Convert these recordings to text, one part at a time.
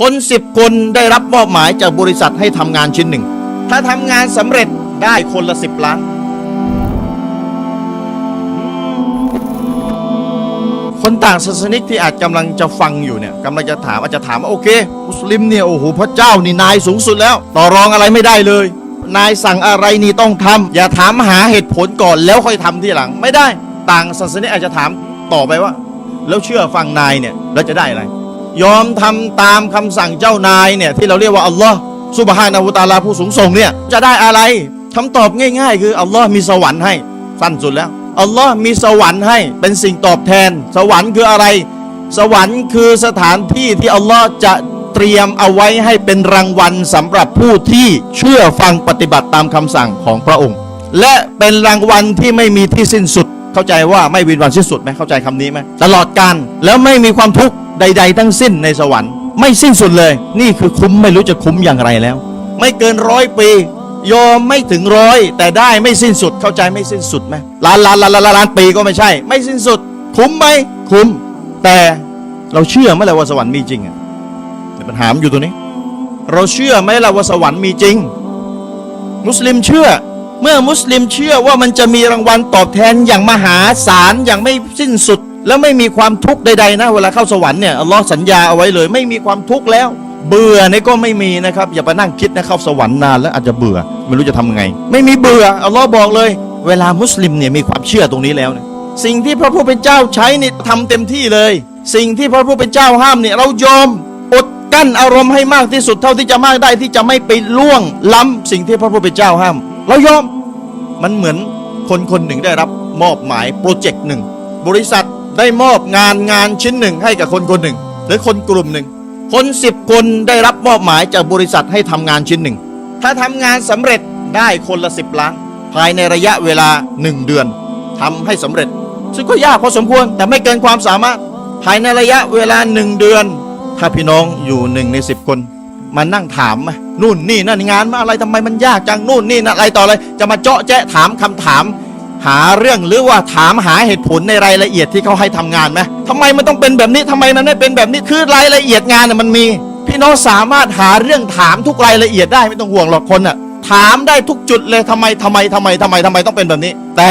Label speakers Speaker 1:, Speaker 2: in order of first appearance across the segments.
Speaker 1: คนสิบคนได้รับมอบหมายจากบริษัทให้ทำงานชิ้นหนึ่ง ถ้าทำงานสำเร็จได้คนละสิบล้าน คนต่างศาสนิกที่อาจกำลังจะฟังอยู่เนี่ยกำลังจะถามอาจจะถามว่าโอเค มุสลิมเนี่ยโอ้โหพระเจ้านี่นายสูงสุดแล้ว ต่อรองอะไรไม่ได้เลย นายสั่งอะไรนี่ต้องทำอย่าถามหาเหตุผลก่อนแล้วค่อยทำทีหลัง ไม่ได้ ต่างศาสนิกอาจจะถามต่อไปว่า แล้วเชื่อฟังนายเนี่ยแล้วจะได้อะไร ยอมทำตามคำสั่งเจ้านายเนี่ยที่เราเรียกว่าอัลลอฮ์ซุบฮานาหูตาลาผู้สูงส่งเนี่ยจะได้อะไรคำตอบง่าย ๆ คืออัลลอฮ์มีสวรรค์ให้สั้นสุดแล้วอัลลอฮ์มีสวรรค์ให้เป็นสิ่งตอบแทน สวรรค์คืออะไร สวรรค์คือสถานที่ที่อัลลอฮ์จะเตรียมเอาไว้ให้เป็นรางวัลสำหรับผู้ที่เชื่อฟังปฏิบัติตามคำสั่งของพระองค์ และเป็นรางวัลที่ไม่มีที่สิ้นสุด เข้าใจว่าไม่วินวันสิ้นสุดไหมเข้าใจคำนี้ไหมตลอดการแล้วไม่มีความทุกข์ ใด ๆ ทั้งสิ้นในสวรรค์ไม่สิ้นสุดเลย นี่คือคุ้มไม่รู้จะคุ้มอย่างไรแล้ว ไม่เกินร้อยปียอมไม่ถึงร้อยแต่ได้ไม่สิ้นสุดเข้าใจไม่สิ้นสุดไหมล้านล้านล้านล้านล้านปีก็ไม่ใช่ ไม่สิ้นสุด คุ้มไหมคุ้ม แต่เราเชื่อไหมล่ะว่าสวรรค์มีจริงอะปัญหามอยู่ตรงนี้ เราเชื่อไหมล่ะว่าสวรรค์มีจริง มุสลิมเชื่อ เมื่อมุสลิมเชื่อว่ามันจะมีรางวัลตอบแทนอย่างมหาศาลอย่างไม่สิ้นสุด แล้วไม่มีความทุกข์ใดๆนะเวลาเข้าสวรรค์เนี่ยอัลลอฮ์สัญญาเอาไว้เลย ไม่มีความทุกข์แล้ว เบื่อเนี่ยก็ไม่มีนะครับ อย่าไปนั่งคิดนะเข้าสวรรค์นานแล้วอาจจะเบื่อไม่รู้จะทำไง ไม่มีเบื่ออัลลอฮ์บอกเลย เวลามุสลิมเนี่ยมีความเชื่อตรงนี้แล้วเนี่ยสิ่งที่พระผู้เป็นเจ้าใช้นี่ทำเต็มที่เลย สิ่งที่พระผู้เป็นเจ้าห้ามเนี่ยเรายอมอดกั้นอารมณ์ให้มากที่สุดเท่าที่จะมากได้ที่จะไม่ไปล่วงล้ำสิ่งที่พระผู้เป็นเจ้าห้าม เรายอมมันเหมือนคนคนหนึ่งได้รับมอบหมายโปรเจกต์หนึ่งบริษัท ได้มอบงานงานชิ้นหนึ่งให้กับคนคนหนึ่ง หรือคนกลุ่มหนึ่ง คนสิบคนได้รับมอบหมายจากบริษัทให้ทำงานชิ้นหนึ่ง ถ้าทำงานสำเร็จได้คนละสิบล้าน ภายในระยะเวลาหนึ่งเดือนทำให้สำเร็จ ซึ่งก็ยากพอสมควรแต่ไม่เกินความสามารถ ภายในระยะเวลาหนึ่งเดือน ถ้าพี่น้องอยู่หนึ่งในสิบคนมานั่งถามมนู่นนี่นั่นงานมาอะไรทำไมมันยากจังนู่นนี่นั่นอะไรต่ออะไร จะมาเจาะแจะถามคำถาม หาเรื่องหรือว่าถามหาเหตุผลในรายละเอียดที่เขาให้ทำงานไหมทำไมมันต้องเป็นแบบนี้ทำไมมันไม่เป็นแบบนี้คือรายละเอียดงานน่ะมันมี พี่น้องสามารถหาเรื่องถามทุกรายละเอียดได้ไม่ต้องห่วงหรอกคนอะถามได้ทุกจุดเลยทำไมทำไมทำไมทำไมทำไมต้องเป็นแบบนี้ แต่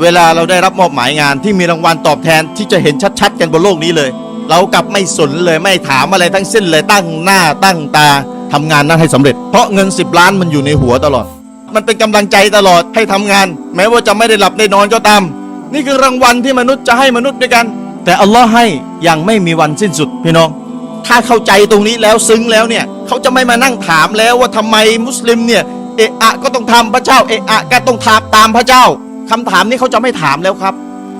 Speaker 1: เวลาเราได้รับมอบหมายงานที่มีรางวัลตอบแทนที่จะเห็นชัดๆ กันบนโลกนี้เลย เรากลับไม่สนเลยไม่ถามอะไรทั้งสิ้นเลยตั้งหน้าตั้งตาทำงานนั้นให้สำเร็จ เพราะเงิน 10 ล้านมันอยู่ในหัวตลอด มันเป็นกำลังใจตลอดให้ทำงาน แม้ว่าจะไม่ได้หลับได้นอนก็ตาม นี่คือรางวัลที่มนุษย์จะให้มนุษย์ด้วยกัน แต่อัลลอฮ์ให้อย่างไม่มีวันสิ้นสุดพี่น้อง ถ้าเข้าใจตรงนี้แล้วซึ้งแล้วเนี่ยเขาจะไม่มานั่งถามแล้วว่าทำไมมุสลิมเนี่ยเอะอะก็ต้องทำพระเจ้าเอะอะก็ต้องทำตามพระเจ้าคำถามนี้เขาจะไม่ถามแล้วครับ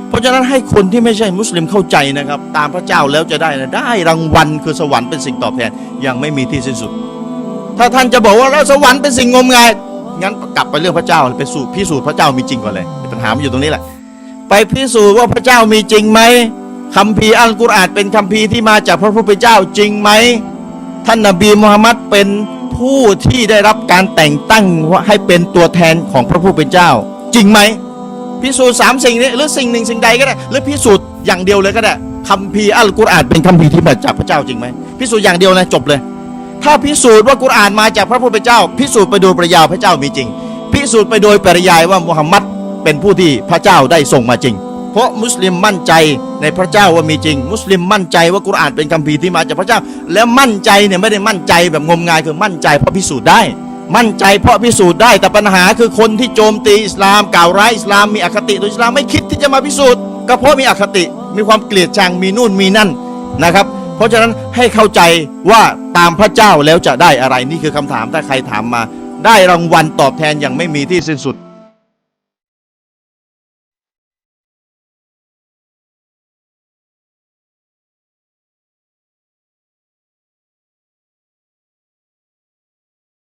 Speaker 1: เพราะฉะนั้นให้คนที่ไม่ใช่มุสลิมเข้าใจนะครับ ตามพระเจ้าแล้วจะได้นะได้รางวัลคือสวรรค์เป็นสิ่งตอบแทนยังไม่มีที่สิ้นสุด ถ้าท่านจะบอกว่าแล้วสวรรค์เป็นสิ่งงมงาย ลับไปเรื่องพระเจ้าไปสู่พิสูจน์พระเจ้ามีจริงก่อนเลยปัญหามันอยู่ตรงนี้แหละ ไปพิสูจน์ว่าพระเจ้ามีจริงไหมคัมภีร์อัลกุรอานเป็นคัมภีร์ที่มาจากพระผู้เป็นเจ้าจริงไหมท่านนบีมุฮัมมัดเป็นผู้ที่ได้รับการแต่งตั้งว่าให้เป็นตัวแทนของพระผู้เป็นเจ้า จริงไหมพิสูจน์สามสิ่งนี้หรือสิ่งหนึ่งสิ่งใดก็ได้หรือพิสูจน์อย่างเดียวเลยก็ได้คัมภีร์อัลกุรอานเป็นคัมภีร์ที่มาจากพระเจ้าจริงไหมพิสูจน์อย่างเดียวนะจบเลยถ้าพิสูจน์ว่ากุรอานมาจากพระผู้เป็นเจ้า พิสูจน์ไปดยปริยายพระเจ้ามีจริง พิสูจน์ไปโดยปริยายว่ามุฮัมมัดเป็นผู้ที่พระเจ้าได้ส่งมาจริง เพราะมุสลิมมั่นใจในพระเจ้าว่ามีจริง มุสลิมมั่นใจว่ากุรอานเป็นคัมภีร์ที่มาจากพระเจ้า แล้วมั่นใจเนี่ยไม่ได้มั่นใจแบบงมงายคือมั่นใจเพราะพิสูจน์ได้ มั่นใจเพราะพิสูจน์ได้แต่ปัญหาคือคนที่โจมตีอิสลามกล่าวร้ายอิสลามมีอคติต่ออิสลามไม่คิดที่จะมาพิสูจน์ก็เพราะมีอคติมีความเกลียดชังมีนู่นมีนั่นนะครับ เพราะฉะนั้นให้เข้าใจว่าตามพระเจ้าแล้วจะได้อะไรนี่คือคำถามถ้าใครถามมา ได้รางวัลตอบแทนอย่างไม่มีที่สิ้นสุด